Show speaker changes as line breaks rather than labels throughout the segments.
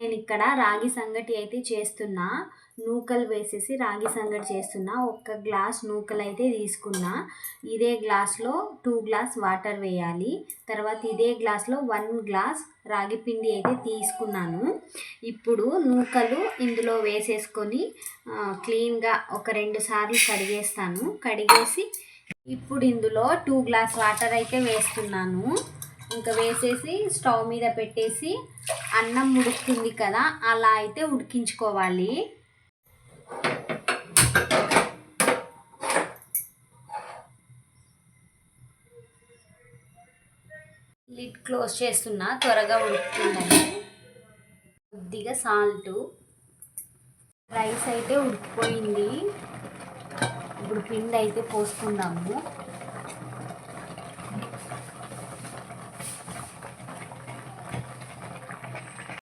నేను ఇక్కడ రాగి సంగటి అయితే చేస్తున్నా. నూకలు వేసేసి రాగి సంగటి చేస్తున్నా. ఒక్క గ్లాస్ నూకలు అయితే తీసుకున్నా. ఇదే గ్లాస్లో టూ గ్లాస్ వాటర్ వేయాలి. తర్వాత ఇదే గ్లాస్లో వన్ గ్లాస్ రాగి పిండి అయితే తీసుకున్నాను. ఇప్పుడు నూకలు ఇందులో వేసేసుకొని క్లీన్గా ఒక రెండు సార్లు కడిగేస్తాను. కడిగేసి ఇప్పుడు ఇందులో టూ గ్లాస్ వాటర్ అయితే వేస్తున్నాను. ఇంకా వేసేసి స్టవ్ మీద పెట్టేసి అన్నం ఉడుకుతుంది కదా అలా అయితే ఉడికించుకోవాలి. లిడ్ క్లోజ్ చేస్తున్నా త్వరగా ఉడుకుతుందని. కొద్దిగా సాల్ట్ రైస్ అయితే ఉడికిపోయింది. ఇప్పుడు పిండి అయితే పోసుకుందాము.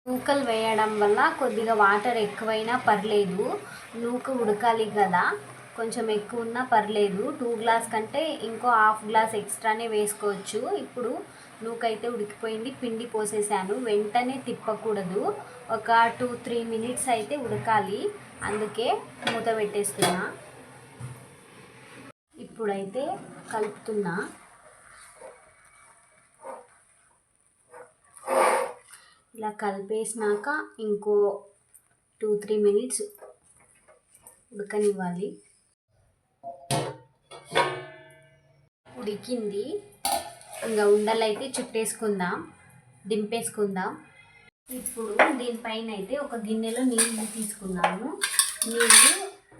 నూకలు వేయడం వల్ల కొద్దిగా వాటర్ ఎక్కువైనా పర్లేదు. నూక ఉడకాలి కదా. కొంచెం ఎక్కువ ఉన్నా పర్లేదు. టూ గ్లాస్ కంటే ఇంకో హాఫ్ గ్లాస్ ఎక్స్ట్రానే వేసుకోవచ్చు. ఇప్పుడు నూకైతే ఉడికిపోయింది. పిండి పోసేసాను. వెంటనే తిప్పకూడదు. ఒక టూ త్రీ మినిట్స్ అయితే ఉడకాలి. అందుకే మూత పెట్టేస్తున్నా. ఇప్పుడైతే కలుపుతున్నా. ఇలా కలిపేసినాక ఇంకో టూ త్రీ మినిట్స్ ఉడకనివ్వాలి. ఉడికింది. ఇంకా ఉండలైతే చుట్టేసుకుందాం దింపేసుకుందాం. ఇప్పుడు దీనిపైన అయితే ఒక గిన్నెలో నీళ్ళు తీసుకున్నాము. నీళ్ళు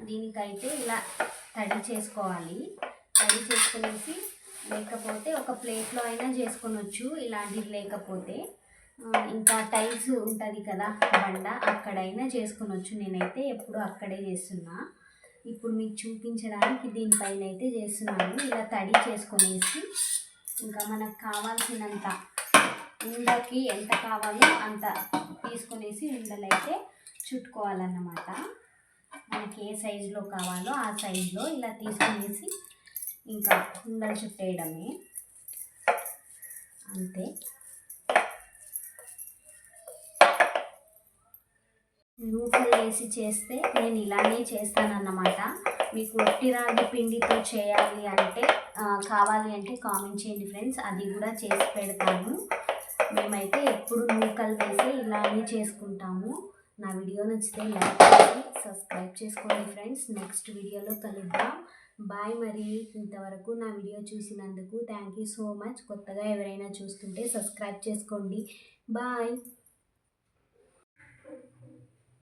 దీనికైతే ఇలా తడి చేసుకోవాలి. తడి చేసుకునేసి లేకపోతే ఒక ప్లేట్లో అయినా చేసుకొనొచ్చు ఇలాంటివి లేకపోతే. ఇంకా టైల్స్ ఉంటుంది కదా బండ అక్కడైనా చేసుకునొచ్చు. నేనైతే ఎప్పుడు అక్కడే చేస్తున్నా. ఇప్పుడు మీకు చూపించడానికి దీనిపైన అయితే చేస్తున్నాను. ఇలా తడి చేసుకునేసి ఇంకా మనకు కావాల్సినంత ఉండకి ఎంత కావాలో అంత తీసుకునేసి ఉండలైతే చుట్టుకోవాలన్నమాట. మనకి ఏ సైజులో కావాలో ఆ సైజులో ఇలా తీసుకునేసి ఇంకా ఉండలు చుట్టేయడమే. అంతే. నూకలు వేసి చేస్తే నేను ఇలానే చేస్తానన్నమాట. మీకు ఒట్టి రాగి పిండితో చేయాలి అంటే కావాలి అంటే కామెంట్ చేయండి ఫ్రెండ్స్. అది కూడా చేసి పెడతాను. మేమైతే ఎప్పుడు నూకలు వేసి ఇలానే చేసుకుంటాము. నా వీడియో నచ్చితే లైక్ చేసి సబ్స్క్రైబ్ చేసుకోండి ఫ్రెండ్స్. నెక్స్ట్ వీడియోలో కలుద్దాం. బాయ్ మరి. ఇంతవరకు నా వీడియో చూసినందుకు థ్యాంక్ యూ సో మచ్. కొత్తగా ఎవరైనా చూస్తుంటే సబ్స్క్రైబ్ చేసుకోండి. బాయ్.